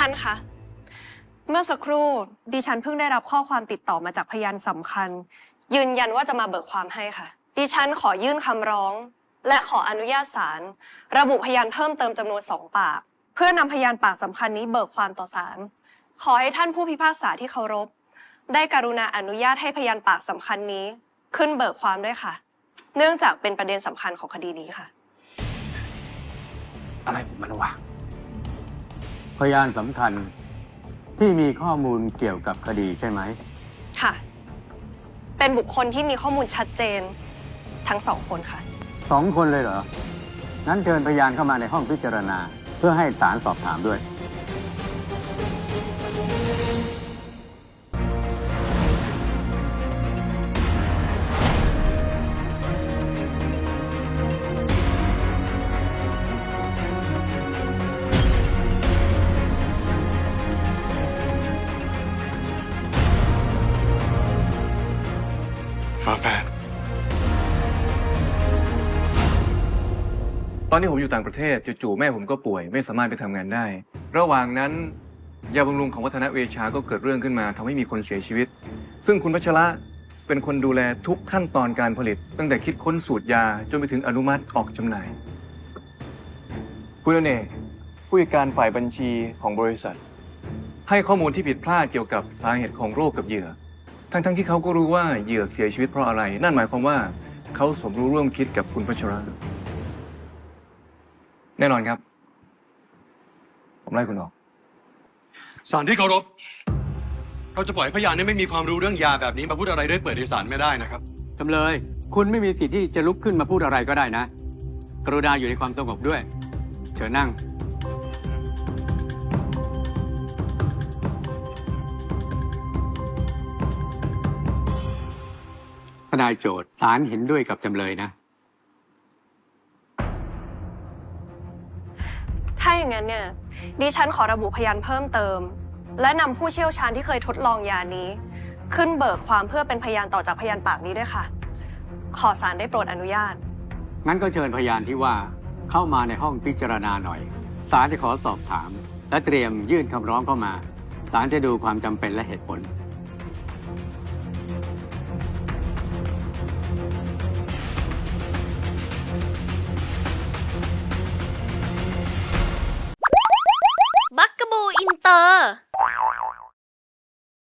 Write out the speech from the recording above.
ท่านคะ เมื่อสักครู่ดิฉันเพิ่งได้รับข้อความติดต่อมาจากพยานสำคัญ ยืนยันว่าจะมาเบิกความให้ค่ะ ดิฉันขอยื่นคำร้อง และขออนุญาตศาลระบุพยานเพิ่มเติมจำนวนสองปาก เพื่อนำพยานปากสำคัญนี้เบิกความต่อศาลขอให้ท่านผู้พิพากษาที่เคารพ ได้กรุณาอนุญาตให้พยานปากสำคัญนี้ ขึ้นเบิกความด้วยค่ะ เนื่องจากเป็นประเด็นสำคัญของคดีนี้ค่ะ อะไรของมันวะ พยานสำคัญที่มีข้อมูลเกี่ยวกับคดีใช่ไหม ค่ะ เป็นบุคคลที่มีข้อมูลชัดเจนทั้งสองคนค่ะ สองคนเลยเหรอนั้นเชิญพยานเข้ามาในห้องพิจารณา เพื่อให้ศาลสอบถามด้วย ฟ้าแฝดตอนนี้ผมอยู่ต่างประเทศจู่ๆแม่ผมก็ป่วยไม่สามารถไปทำงานได้ ระหว่างนั้นยาบำรุงของวัฒนเวชาก็เกิดเรื่องขึ้นมาทำให้มีคนเสียชีวิต ซึ่งคุณพัชระเป็นคนดูแลทุกขั้นตอนการผลิต ตั้งแต่คิดค้นสูตรยาจนไปถึงอนุมัติออกจำหน่าย คุณอเนกผู้จัดการฝ่ายบัญชีของบริษัท ให้ข้อมูลที่ผิดพลาดเกี่ยวกับสาเหตุของโรคกับเหยื่อ ทั้งๆที่เขาก็รู้ว่าเหยื่อเสียชีวิตเพราะอะไร นั่นหมายความว่าเขาสมรู้ร่วมคิดกับคุณพัชระแน่นอนครับ ผมไล่คุณออก สารที่เคารพ เราจะปล่อยให้พยานที่ไม่มีความรู้เรื่องยาแบบนี้มาพูดอะไรเรื่อยเปิดในศาลไม่ได้นะครับ จำเลย คุณไม่มีสิทธิ์ที่จะลุกขึ้นมาพูดอะไรก็ได้นะ กรุณาอยู่ในความสงบด้วย เชิญนั่ง ทนายโจทย์ศาลเห็นด้วยกับจำเลยนะ ถ้าอย่างนั้นเนี่ยดิฉันขอระบุพยานเพิ่มเติม และนำผู้เชี่ยวชาญที่เคยทดลองยานี้ ขึ้นเบิกความเพื่อเป็นพยานต่อจากพยานปากนี้ด้วยค่ะ ขอศาลได้โปรดอนุญาต งั้นก็เชิญพยานที่ว่าเข้ามาในห้องพิจารณาหน่อยศาลจะขอสอบถาม และเตรียมยื่นคำร้องเข้ามาศาลจะดูความจำเป็นและเหตุผล